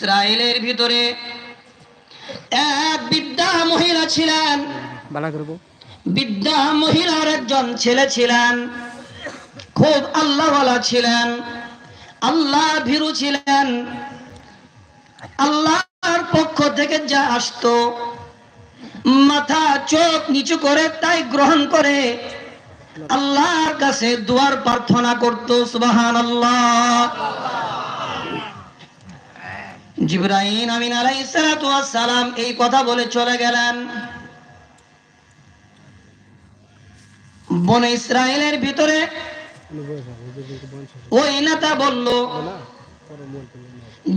ইসরায়েলের ভিতরে এক বিদ্যা মহিলা ছিলেন। বিদ্যা মহিলার একজন ছেলে ছিলেন। খুব আল্লাহওয়ালা ছিলেন। আল্লাহ ভীরু ছিলেন। আল্লাহর পক্ষ থেকে যা আসতো মাথা চোখ নিচু করে তাই গ্রহণ করে আল্লাহর কাছে দুয়ার প্রার্থনা করতো সুবাহান আল্লাহ জিব্রাহিম আমিন সালাম এই কথা বলে চলে গেলেন। ইসরায়েলের ভিতরে ওই নেতা বলল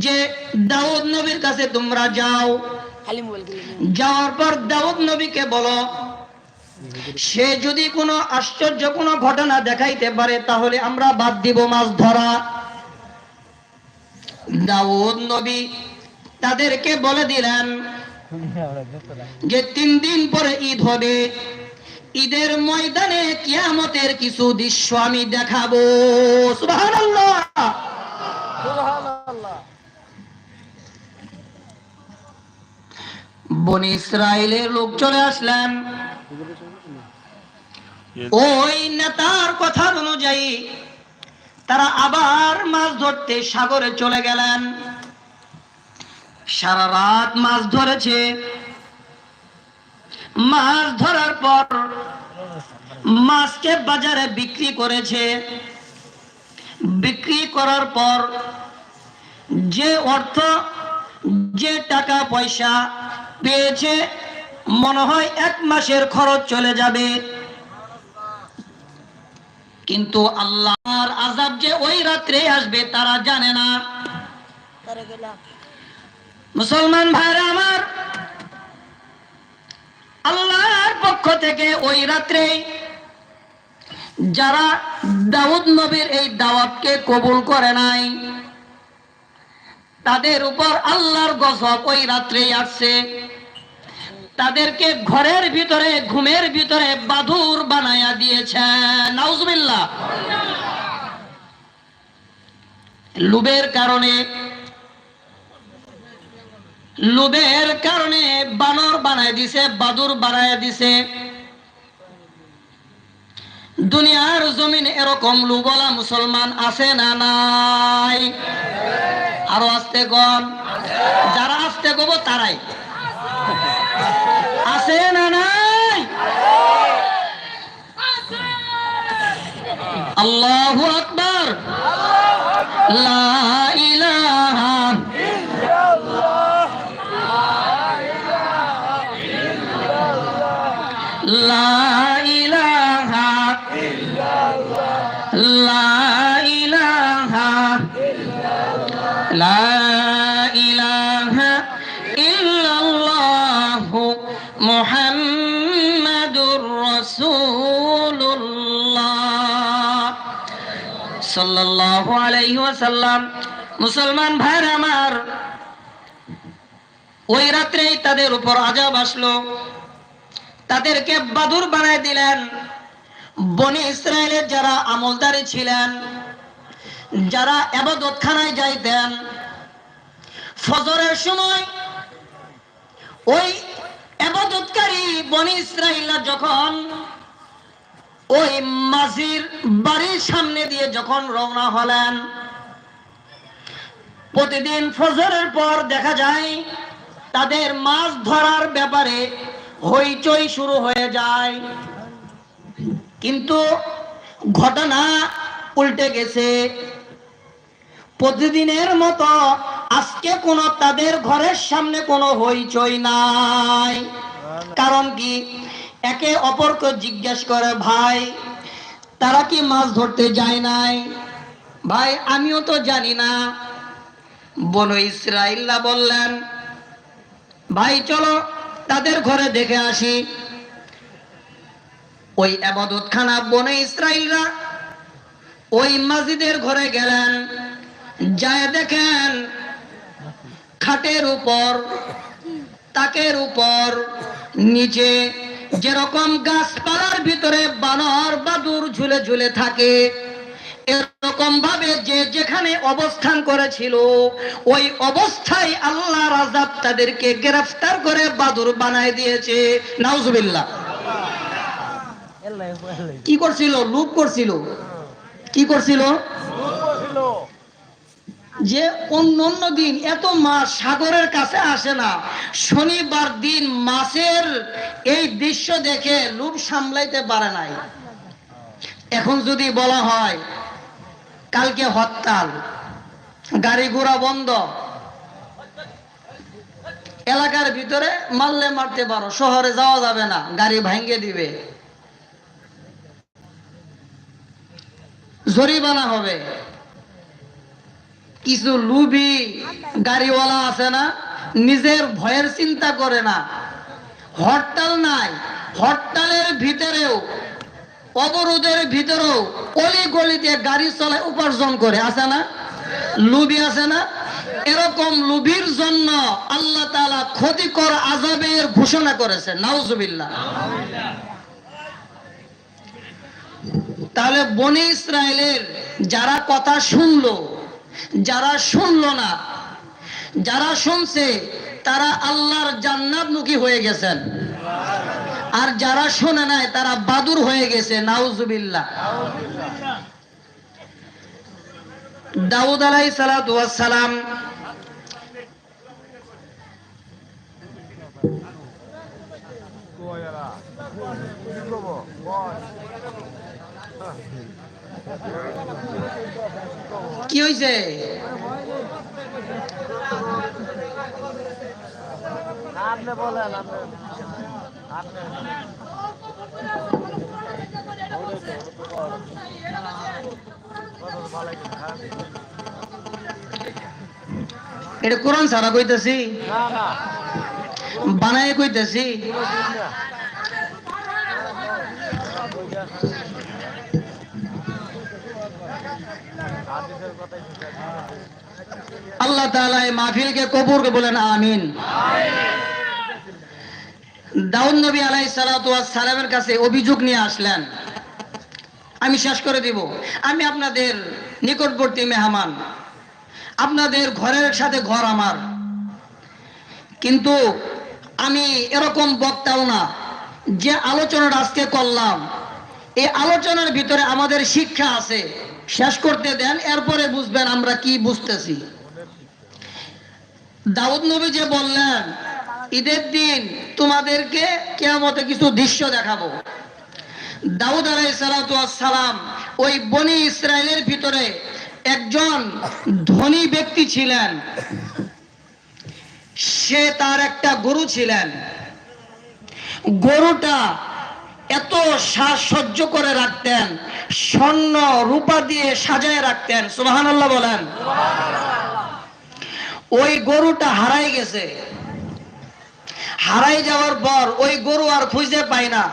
যে, দাউদ নবীর কাছে তোমরা যাও। যাওয়ার পর দাউদ নবীকে বলো, সে যদি কোনো আশ্চর্য কোনো ঘটনা দেখাইতে পারে তাহলে আমরা বাদ দিব মাছ ধরা। দাউদ নবী তাদেরকে বলে দিলেন যে তিন দিন পরে ঈদ হবে। ঈদের ময়দানে কিয়ামতের কিছু দৃশ্য আমি দেখাবো। সুবহানাল্লাহ। বনি ইসরায়েলের লোক চলে আসলেন। ওই নেতার কথা অনুযায়ী তারা আবার ধরতে সাগরে চলে গেলেন। সারা রাত মাছ ধরেছে। মাছ ধরার পর মাছকে বাজারে বিক্রি করেছে। বিক্রি করার পর যে অর্থ, যে টাকা পয়সা পেয়েছে, মনে হয় এক মাসের খরচ চলে যাবে। কিন্তু আল্লাহর আজাব যে ওই রাত্রে আসবে তারা জানে না। মুসলমান ভাইরা আমার, আল্লাহর পক্ষ থেকে ওই রাত্রে যারা দাউদ নবীর এই দাওয়াতকে কবুল করে নাই, তাদের উপর আল্লাহর গজব ওই রাত্রেই আসছে। তাদেরকে ঘরের ভিতরে, ঘুমের ভিতরে বাদুর বানায়া দিয়েছে। নাউজুবিল্লাহ। লুবের কারণে লোভের কারণে বানর বানায় দিছে, বাদুর বানায় দিছে। দুনিয়ার জমিন এরকম লুবলা মুসলমান আছে না নাই? আরও আসতে গন যারা আসতে গব, তারাই। আছে না নাই? আল্লাহু আকবার। লা ইলাহা মুসলমান ভাইরা আমার, ওই রাত্রে তাদের উপর আজাব আসলো। তাদেরকে বাদুর বানাই দিলেন। বনি ইসরায়েলের যারা আমলদারি ছিলেন, যারা আবাদতখানায় যাইতেন, ফজরের সময় ওই আবাদতকারী বনি ইসরায়েলরা যখন ওই মাঝির বাড়ির সামনে দিয়ে যখন রওনা হলেন, প্রতিদিন ফজরের পর দেখা যায় তাদের মাছ ধরার ব্যাপারে হইচই শুরু হয়ে যায়। কিন্তু ঘটনা উল্টে গেছে। প্রতিদিনের মতো আজকে কোনো তাদের ঘরের সামনে কোনো হইচই নাই। কারণ কি? একে অপরকে জিজ্ঞেস করে, ভাই, তারা কি মাছ ধরতে যায় নাই? ভাই, আমিও তো জানি না। বন ইসরাইল্লা বললেন, ভাই, চলো তাদের ঘরে দেখে আসি। ওই আবাদত খানা বনে ইসরাইলরা ওই মসজিদের ঘরে গেলেন। যায় দেখেন, খাটের উপর, তাকের উপর, নিচে যেরকম গাছপালার ভিতরে বানর বাদুর ঝুলে ঝুলে থাকে এরকম ভাবে যে যেখানে অবস্থান করেছিল ওই অবস্থায় আল্লাহ রাজাব তাদেরকে গ্রেফতার করে বাদুর বানায় দিয়েছে। নাউজুবিল্লাহ। কি করছিল? লুপ করছিল? কি করছিল। যে অন্য অন্য দিন এত মাছ সাগরের কাছে আসে না, শনিবার দিন মাছের এই দৃশ্য দেখে লোভ সামলাইতে পারে নাই। এখন যদি বলা হয়, কালকে হরতাল, গাড়ি ঘোড়া বন্ধ, এলাকার ভিতরে মারলে মারতে পারো, শহরে যাওয়া যাবে না, গাড়ি ভাঙ্গে দিবে। জরিমানা হবে। কিছু লুবি গাড়িওয়ালা আছে না, নিজের ভয়ের চিন্তা করে না। হরতাল নাই, হরতালের ভিতরেও, অবরোধের ভিতরেও অলি গলিতে গাড়ি চলায় উপার্জন করে, আছে না? লুবি আছে না? এরকম লুবির জন্য আল্লাহ তাআলা ক্ষতিকর আজাবের ঘোষণা করেছে নাউজুবিল্লাহ। তাহলে বনি ইসরায়েলের যারা কথা শুনলো যারা শুনলো না, যারা শুনছে, তারা আল্লাহর জান্নাতমুখী হয়ে গেছেন। আর যারা শোনে নাই, তারা বাদুর হয়ে গেছে, নাউজুবিল্লাহ। দাউদ আলাই সালাম কি হয়েছে এটা কোরআন সারা কইতেছি? বানায় কইতেছি? আল্লাহ তাআলা এই মাহফিলকে কবুল করে বলেন, আমিন। দাউদ নবী আলাই সালামের কাছে অভিযোগ নিয়ে আসলেন। আমি শেষ করে দিব। আমি আপনাদের নিকটবর্তী মেহমান। আপনাদের ঘরের সাথে ঘর আমার। কিন্তু আমি এরকম বক্তাও না। যে আলোচনাটা আজকে করলাম, এই আলোচনার ভিতরে আমাদের শিক্ষা আছে। শেষ করতে দেন, এরপরে বুঝবেন আমরা কি বুঝতেছি। দাউদ নবী যে বললেন, ঈদের দিন তোমাদেরকে কেয়ামতে কিছু দৃশ্য দেখাবো। দাউদ সালাম ওই বনি ইসরায়েলের ভিতরে একজন ধনী ব্যক্তি ছিলেন। সে তার একটা গরু ছিলেন। গরুটা এত সাজসজ্জ করে রাখতেন, স্বর্ণ রূপা দিয়ে সাজায় রাখতেন সুবাহান আল্লাহ বলেন। ওই গরুটা হারাই গেছে। হারাই যাওয়ার পর ওই গরু আর খুঁজে পায় না।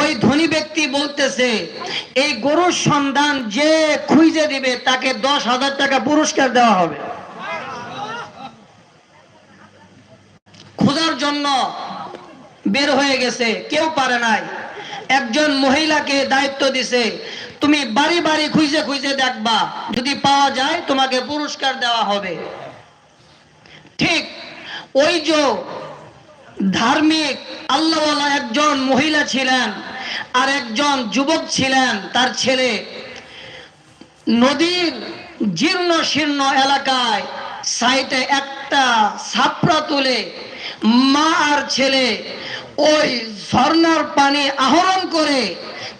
ওই ধনী ব্যক্তি বলতেছে, এই গরুর সন্ধান যে খুঁজে দিবে, তাকে দশ হাজার টাকা পুরস্কার দেওয়া হবে। খোঁজার জন্য বের হয়ে গেছে। কেউ পারে নাই। একজন মহিলাকে দায়িত্ব দিছে। তুমি বাড়ি বাড়ি খুঁজে খুঁজে দেখবা। যদি পাওয়া যায়, তোমাকে পুরস্কার দেওয়া হবে। ঠিক ওই যে ধার্মিক আল্লাহওয়ালা একজন মহিলা ছিলেন আর একজন যুবক ছিলেন, তার ছেলে নদীর জীর্ণ শীর্ণ এলাকায় সাইটে একটা ছাপড়া তুলে মা আর ছেলে ওই ঝর্ণার পানি আহরণ করে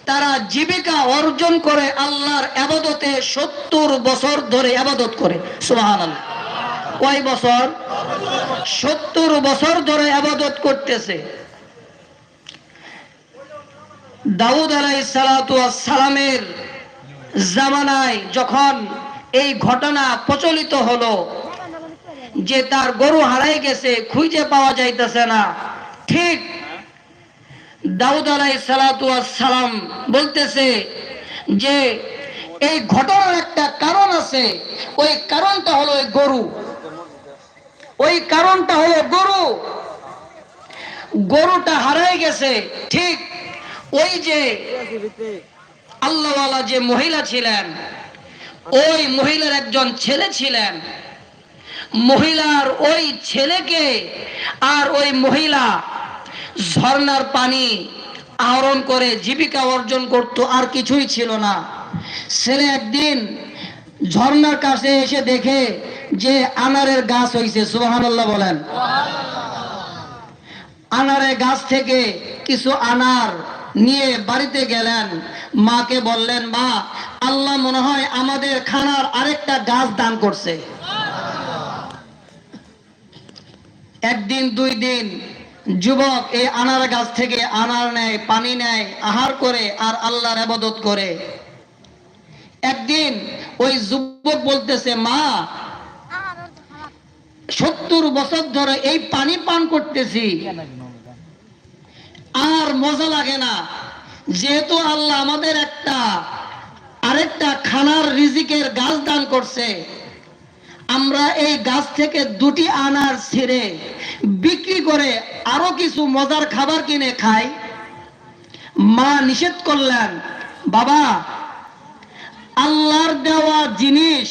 তারা জীবিকা অর্জন করে আল্লাহর আবাদতে সত্তর বছর ধরে আবাদত করে। সুবহান কয় বছর? সত্তর বছর ধরে আবাদত করতেছে। দাউদ আলাই সালামের জামানায় যখন এই ঘটনা প্রচলিত হলো যে তার গরু হারাই গেছে, খুঁজে পাওয়া যাইতেছে না। ঠিক দাউদ আলাই সালাম বলতেছে যে, এই ঘটনার একটা কারণ আছে। ওই কারণটা হলো গরু। ওই কারণটা হলো গরু। গরুটা হারাই গেছে। ঠিক ওই যে আল্লাহওয়ালা যে মহিলা ছিলেন, ওই মহিলার একজন ছেলে ছিলেন। মহিলার ওই ছেলেকে আর ওই মহিলা ঝর্ণার পানি আহরণ করে জীবিকা অর্জন করত, আর কিছুই ছিল না। ছেলে একদিন ঝর্ণার কাছে এসে দেখে যে আনারের গাছ হয়েছে সুবহানাল্লাহ বলেন। আনারের গাছ থেকে কিছু আনার নিয়ে বাড়িতে গেলেন। মাকে বললেন, মা, আল্লাহ মনে হয় আমাদের খানার আরেকটা গাছ দান করছে। একদিন, দুই দিন যুবক এই আনার গাছ থেকে আনার নেয়, পানি নেয়, আহার করে আর আল্লাহর আবাদত করে। একদিন ওই যুবক বলতেছে, মা, সত্তর বছর ধরে এই পানি পান করতেছি। আর মজা লাগে না। যেহেতু আল্লাহ আমাদের একটা, আরেকটা খানার রিজিকের গাছ দান করছে আমরা এই গাছ থেকে দুটি আনার ছিঁড়ে বিক্রি করে আরও কিছু মজার খাবার কিনে খাই। মা নিষেধ করলেন, বাবা, আল্লাহর দেওয়া জিনিস,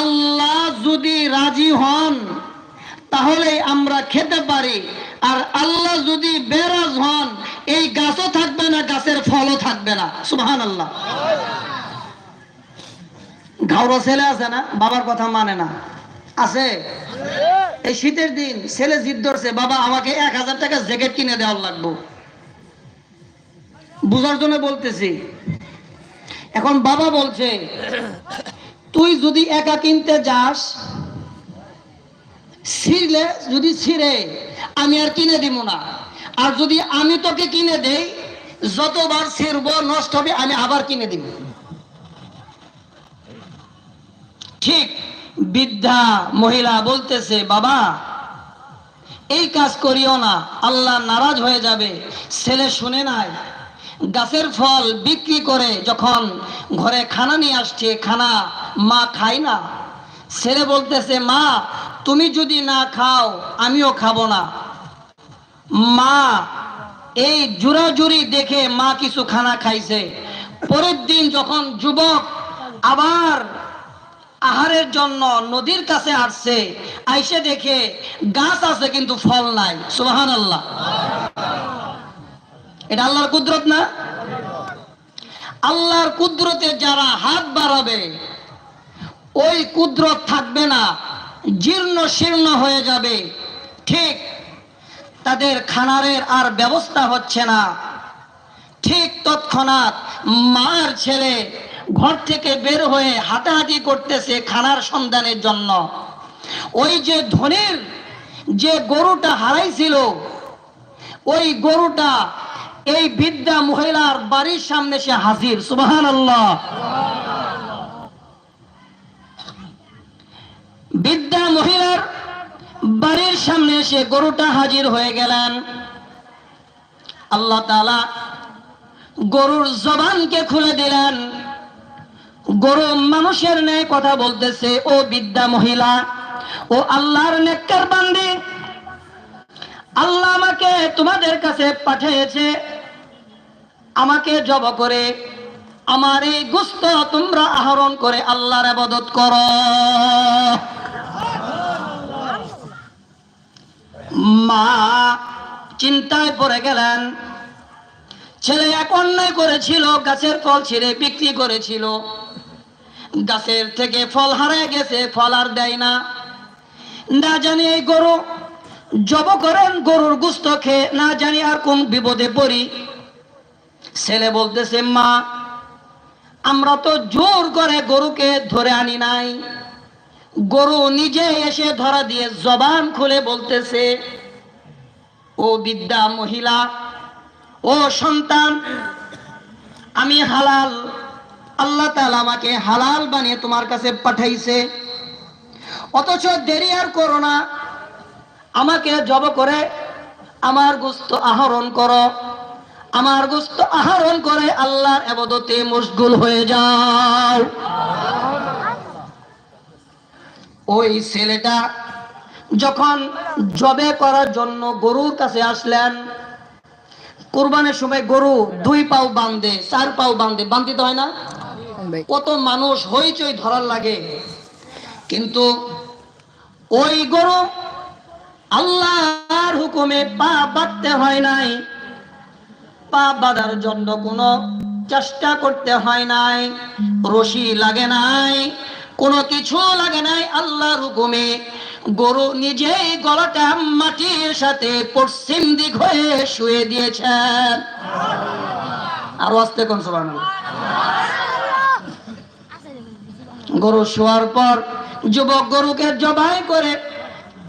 আল্লাহ যদি রাজি হন, তাহলে আমরা খেতে পারি। আর আল্লাহ যদি বেরাজ হন, এই গাছও থাকবে না, গাছের ফলও থাকবে না। সুবহান আল্লাহ ঘাওড়া ছেলে আছে না, বাবার কথা মানে না। আছে? এই শীতের দিন ছেলে জিদ ধরছে, বাবা আমাকে এক হাজার টাকা জ্যাকেট কিনে দেওয়ার লাগবো। বুঝার জন্য বলতেছি। এখন বাবা বলছে, তুই যদি একা কিনতে যাস, ছিঁড়লে যদি ছিঁড়ে, আমি আর কিনে দিব না। আর যদি আমি তোকে কিনে দেই, যতবার ছিঁড়ব, নষ্ট হবে, আমি আবার কিনে দিব। ঠিক বৃদ্ধা মহিলা বলতেছে, বাবা, এই কাজ করিও না, আল্লাহ নারাজ হয়ে যাবে, ছেলে শুনে নাই। গাছের ফল বিক্রি করে যখন ঘরে খানা নিয়ে আসছে, খানা মা খায় না। ছেলে বলতেছে, মা, তুমি যদি না খাও, আমিও খাব না। মা এই জুরাজুরি দেখে মা কিছু খানা খাইছে। পরের দিন যখন যুবক আবার আহারের জন্য নদীর কাছে আসছে, আইসে দেখে গাছ আছে কিন্তু ফল নাই। সুবাহান আল্লাহ এটা আল্লাহর কুদরত না? আল্লাহর কুদরতে যারা হাত বাড়াবে, ওই কুদরত থাকবে না, জীর্ণ শীর্ণ হয়ে যাবে। ঠিক তাদের খানারের আর ব্যবস্থা হচ্ছে না। ঠিক তৎক্ষণাৎ মার ছেলে ঘর থেকে বের হয়ে হাঁটাহাঁটি করতেছে খানার সন্ধানের জন্য। ওই যে ধনির যে গরুটা হারাইছিল, ওই গরুটা এই বিদ্যা মহিলার বাড়ির সামনে সে হাজির। সুবাহান আল্লাহ বিদ্যা মহিলার বাড়ির সামনে সে গরুটা হাজির হয়ে গেলেন। আল্লাহ তাআলা গরুর জবানকে খুলে দিলেন। গরু মানুষের ন্যায় কথা বলতেছে, ও বিদ্যা মহিলা, ও আল্লাহর নেককার বান্দি। আল্লাহ আমাকে তোমাদের কাছে পাঠিয়েছে, আমাকে জব করে, আমার এই গুস্ত তোমরা আহরণ করে আল্লাহর আবাদত করো। মা চিন্তায় পড়ে গেলেন, ছেলে এক অন্যায় করেছিল, গাছের ফল ছিঁড়ে বিক্রি করেছিল। গাছের থেকে ফল হারায় গেছে, ফল আর দেয় না। না জানি এই গরু জব করেন, গরুর গুস্ত খেয়ে, না জানি আর কোন বিপদে পড়ি। ছেলে বলতেছে, মা, আমরা তো জোর করে গরুকে ধরে আনি নাই। গরু নিজে এসে ধরা দিয়ে জবান খুলে বলতেছে, ও বিদ্যা মহিলা, ও সন্তান, আমি হালাল আল্লাহ তাআলা আমাকে হালাল বানিয়ে তোমার কাছে পাঠাইছে। অথচ দেরি আর করো না। আমাকে জব করে, আমার গোস্ত আহরণ করো। আমার গোস্ত আহরণ করে আল্লাহর আবাদতে মশগুল হয়ে যাও। ওই ছেলেটা যখন জবে করার জন্য গরুর কাছে আসলেন, কোরবানের সময় গরু দুই পাও বাঁধে, চার পাও বান্ধে বান্ধিতে হয় না? কত মানুষ হইচই ধরার লাগে। কিন্তু ওই গরু আল্লাহর হুকুমে পা বাঁধতে হয় নাই। পা বাঁধার জন্য কোনো চেষ্টা করতে হয় নাই। রশি লাগে নাই, কোনো কিছু লাগে নাই আল্লাহর হুকুমে। গরু নিজেই গলাটা মাটির সাথে পশ্চিম দিক হয়ে শুয়ে দিয়েছেন। আরও আসতে কোন সবার গরু শোয়ার পর যুবক গরুকে জবাই করে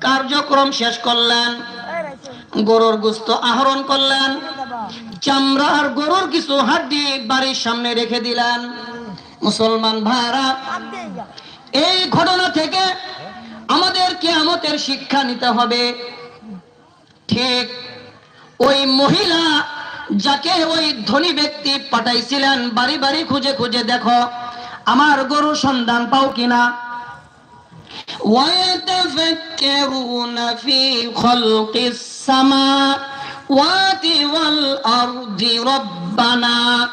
কার্যক্রম শেষ করলেন। গরুর গুস্ত আহরণ করলেন। চামড়া আর গরুর কিছু হাড্ডি বাড়ির সামনে রেখে দিলেন। মুসলমান ভাইরা এই ঘটনা থেকে আমাদের কেয়ামতের শিক্ষা নিতে হবে। ঠিক ওই মহিলা যাকে ওই ধনী ব্যক্তি পাঠাইছিলেন, বাড়ি বাড়ি খুঁজে খুঁজে দেখো। আমার গরু সন্ধান পাও কিনা ويتفكرون في خلق السماوات والأرض ربنا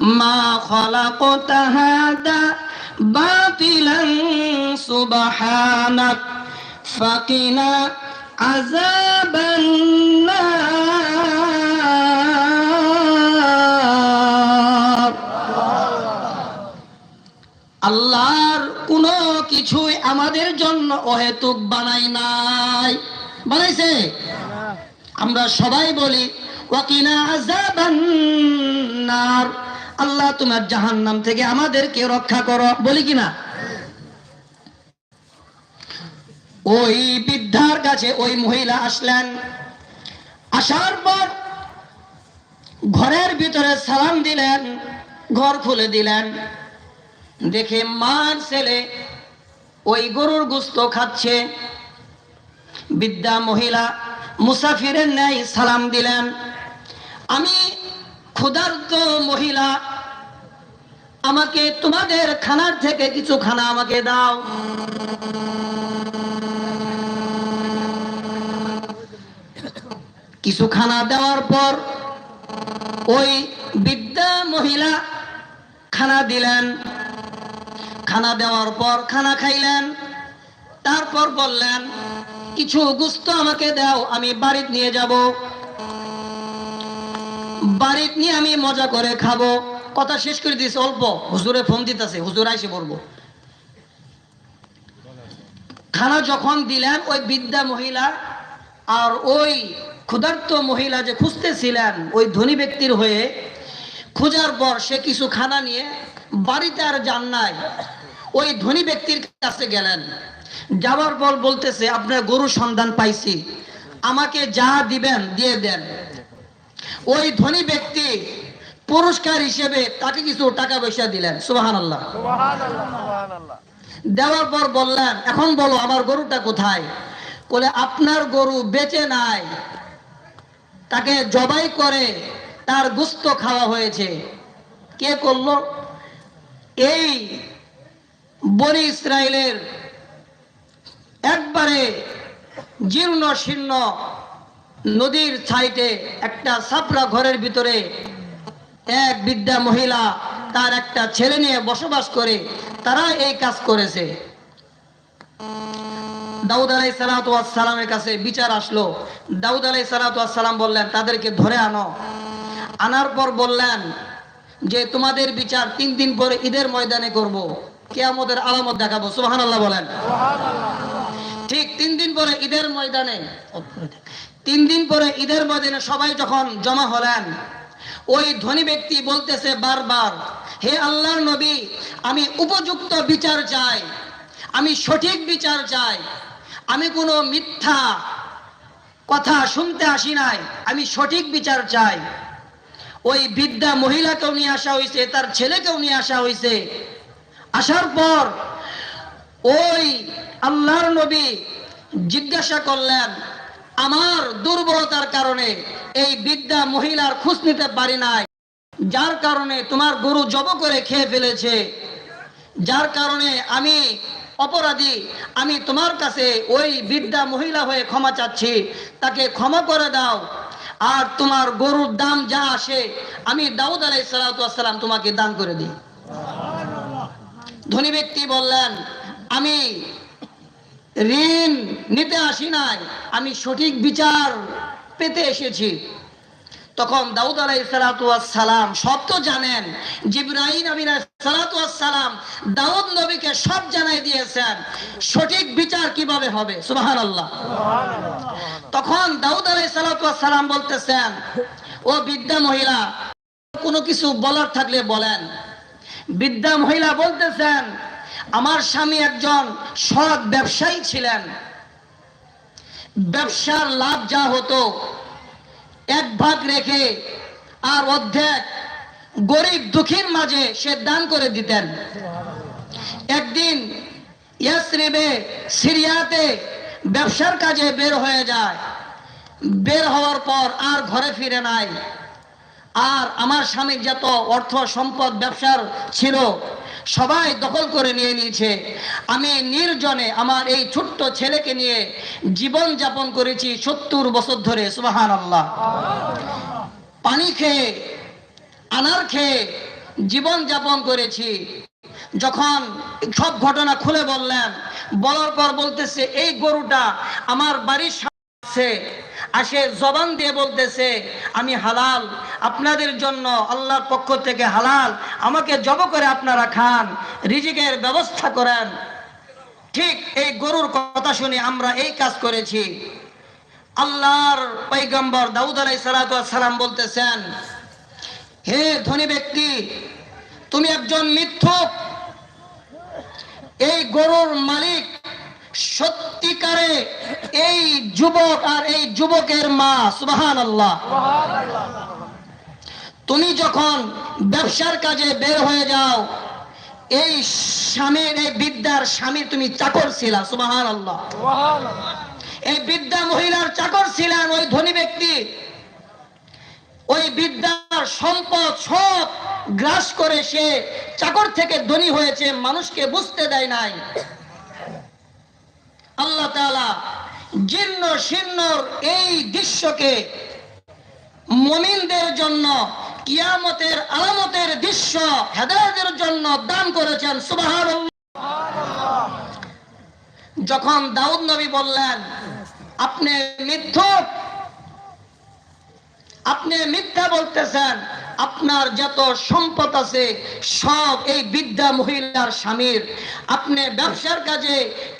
ما خلقت هذا باطلا سبحانك فقنا عذاب النار আল্লাহর কোনো কিছুই আমাদের জন্য অহেতুক বানাই নাই। বানাইছে? আমরা সবাই বলি আল্লাহ তোমার জাহান্নাম থেকে আমাদেরকে রক্ষা করো। বলি কিনা ওই বৃদ্ধার কাছে ওই মহিলা আসলেন। আসার পর ঘরের ভিতরে সালাম দিলেন, ঘর খুলে দিলেন। দেখে মার ছেলে ওই গরুর গুস্ত খাচ্ছে। বিদ্যা মহিলা মুসাফিরের ন্যায় সালাম দিলেন। আমি ক্ষুধার্ত মহিলা, আমাকে তোমাদের খানার থেকে কিছু খানা আমাকে দাও। কিছু খানা দেওয়ার পর ওই বিদ্যা মহিলা খানা দিলেন। খানা দেওয়ার পর খানা খাইলেন, তারপর বললেন, কিছু গুস্ত আমাকে দাও, আমি বাড়িতে নিয়ে যাব। বাড়িতে নিয়ে আমি মজা করে খাব। কথা শেষ করে দিয়েছে, অল্প। হুজুরে ফোন দিতেছে, হুজুর আইসে পড়ব খানা যখন দিলেন, ওই বিদ্যা মহিলা আর ওই ক্ষুধার্ত মহিলা যে খুঁজতেছিলেন, ওই ধনী ব্যক্তির হয়ে, খোঁজার পর সে কিছু খানা নিয়ে বাড়িতে আর যান নাই। ওই ধনী ব্যক্তির কাছে গেলেন। যাওয়ার পর বলতেছে, আপনার গরু সন্ধান পাইছি। আমাকে যা দিবেন, দিয়ে দেন। ওই ধনী ব্যক্তি পুরস্কার হিসেবে তাকে কিছু টাকা পয়সা দিলেন। সুবাহান আল্লাহ দেওয়ার পর বললেন, এখন বলো, আমার গরুটা কোথায়? বলে, আপনার গরু বেঁচে নাই। তাকে জবাই করে তার গুস্ত খাওয়া হয়েছে। কে করল? এই বনি ইসরায়েলের একবারে জীর্ণ শীর্ণ নদীর ছাইতে একটা সাপড়া ঘরের ভিতরে এক বিদ্যা মহিলা তার একটা ছেলে নিয়ে বসবাস করে তারা এই কাজ করেছে। দাউদ আলাই সালামের কাছে বিচার আসলো। দাউদ আলাই সালাম বললেন, তাদেরকে ধরে আনো। আনার পর বললেন যে, তোমাদের বিচার তিন দিন পরে ঈদের ময়দানে করব। কেয়ামতের আলামত দেখাবো সুহান আল্লাহ বলেন। ঠিক তিন দিন পরে ঈদের ময়দানে তিন দিন পরে ঈদের ময়দানে সবাই যখন জমা হলেন, ওই ধনী ব্যক্তি বলতেছে বারবার, হে আল্লাহর নবী, আমি উপযুক্ত বিচার চাই, আমি সঠিক বিচার চাই, আমি কোনো মিথ্যা কথা শুনতে আসি নাই, আমি সঠিক বিচার চাই। ওই বিদ্যা মহিলাকেও নিয়ে আসা হয়েছে তার ছেলেকেও নিয়ে আসা হয়েছে আসার পর ওই আল্লাহর নবী জিজ্ঞাসা করলেন, আমার দুর্বলতার কারণে এই বিদ্যা মহিলার খোঁজ নিতে পারি নাই। যার কারণে তোমার গরু জব করে খেয়ে ফেলেছে। যার কারণে আমি অপরাধী, আমি তোমার কাছে ওই বিদ্যা মহিলা হয়ে ক্ষমা চাচ্ছি। তাকে ক্ষমা করে দাও। আর তোমার গরুর দাম যা আসে, আমি দাউদ আলাই সালাম তোমাকে দান করে দিই। ধনী ব্যক্তি বললেন, আমি ঋণ নিতে আসি নাই, আমি সঠিক বিচার পেতে এসেছি। তখন দাউদ আলাই সালাম সব তো জানেন জিব্রাহিম আমিন সালাম দাউদ নবীকে সব জানাই দিয়েছেন, সঠিক বিচার কীভাবে হবে? সুবাহান আল্লাহ তখন দাউদ আলাই সালাম বলতেছেন, ও বিদ্যা মহিলা, কোনো কিছু বলার থাকলে বলেন। বিদ্যা মহিলা বলতেছেন, আমার স্বামী একজন সৎ ব্যবসায়ী ছিলেন। ব্যবসার লাভ যা হতো, এক ভাগ রেখে আর অর্ধেক গরিব দুঃখীর মাঝে সে দান করে দিতেন। একদিন সিরিয়াতে ব্যবসার কাজে বের হয়ে যায়। বের হওয়ার পর আর ঘরে ফিরে নাই। আর আমার স্বামীর যত অর্থ, সম্পদ, ব্যবসার ছিল, সবাই দখল করে নিয়ে নিয়েছে। আমি নির্জনে আমার এই ছোট্ট ছেলেকে নিয়ে জীবন যাপন করেছি সত্তর বছর ধরে সুবাহান আল্লাহ পানি খেয়ে, আনার খেয়ে জীবন যাপন করেছি। যখন সব ঘটনা খুলে বললেন, বলার পর বলতেছে, এই গরুটা আমার বাড়ির আছে। আসে জবান দিয়ে বলতেছে, আমি হালাল, আপনাদের জন্য আল্লাহর পক্ষ থেকে হালাল। আমাকে জব করে আপনারা খান, রিজিকের ব্যবস্থা করেন। ঠিক এই গরুর কথা শুনে আমরা এই কাজ করেছি। আল্লাহর পৈগম্বর দাউদ আলাই সালাম বলতেছেন, হে ধনী ব্যক্তি, তুমি একজন মিথ্যুক। এই গরুর মালিক সত্যিকারে এই যুবক আর এই যুবকের মা সুবাহান আল্লাহ তুমি যখন ব্যবসার কাজে বের হয়ে যাও, এই স্বামীর, এই বিদ্যার স্বামীর তুমি চাকর ছিলা সুবাহান আল্লাহ এই বিদ্যা মহিলার চাকর ছিলেন ওই ধনী ব্যক্তি। ওই বিদ্যার সম্পদ সব গ্রাস করে সে চাকর থেকে ধনী হয়েছে, মানুষকে বুঝতে দেয় নাই। আল্লাহ তাআলা জীর্ণ শীর্ণর এই দৃশ্যকে মমিনদের জন্য, কিয়ামতের আলামতের দৃশ্য হেদায়তের জন্য দান করেছেন। সুবহানাল্লাহ। যখন দাউদ নবী বললেন, আপনি মিথ্যুক। আপনি মিথ্যা বলতেছেন। আপনার যত সম্পদ আছে, সব এই বিদ্যা মহিলার স্বামীর। আপনি ব্যবসার কাজে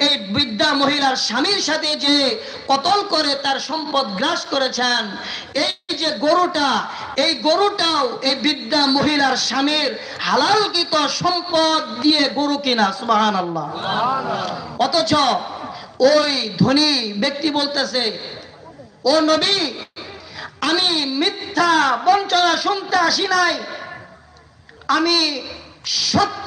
এই বিদ্যা মহিলার স্বামীর সাথে যে কতল করে তার সম্পদ গ্রাস করেছেন, এই যে গরুটা, এই গরুটাও এই বিদ্যা মহিলার স্বামীর হালালকৃত সম্পদ দিয়ে গরু কিনা সুবাহান আল্লাহ অথচ ওই ধনী ব্যক্তি বলতেছে, ও নবী আমি মিথ্যা বঞ্চনা শুনতে আসি নাই। আমি সত্যি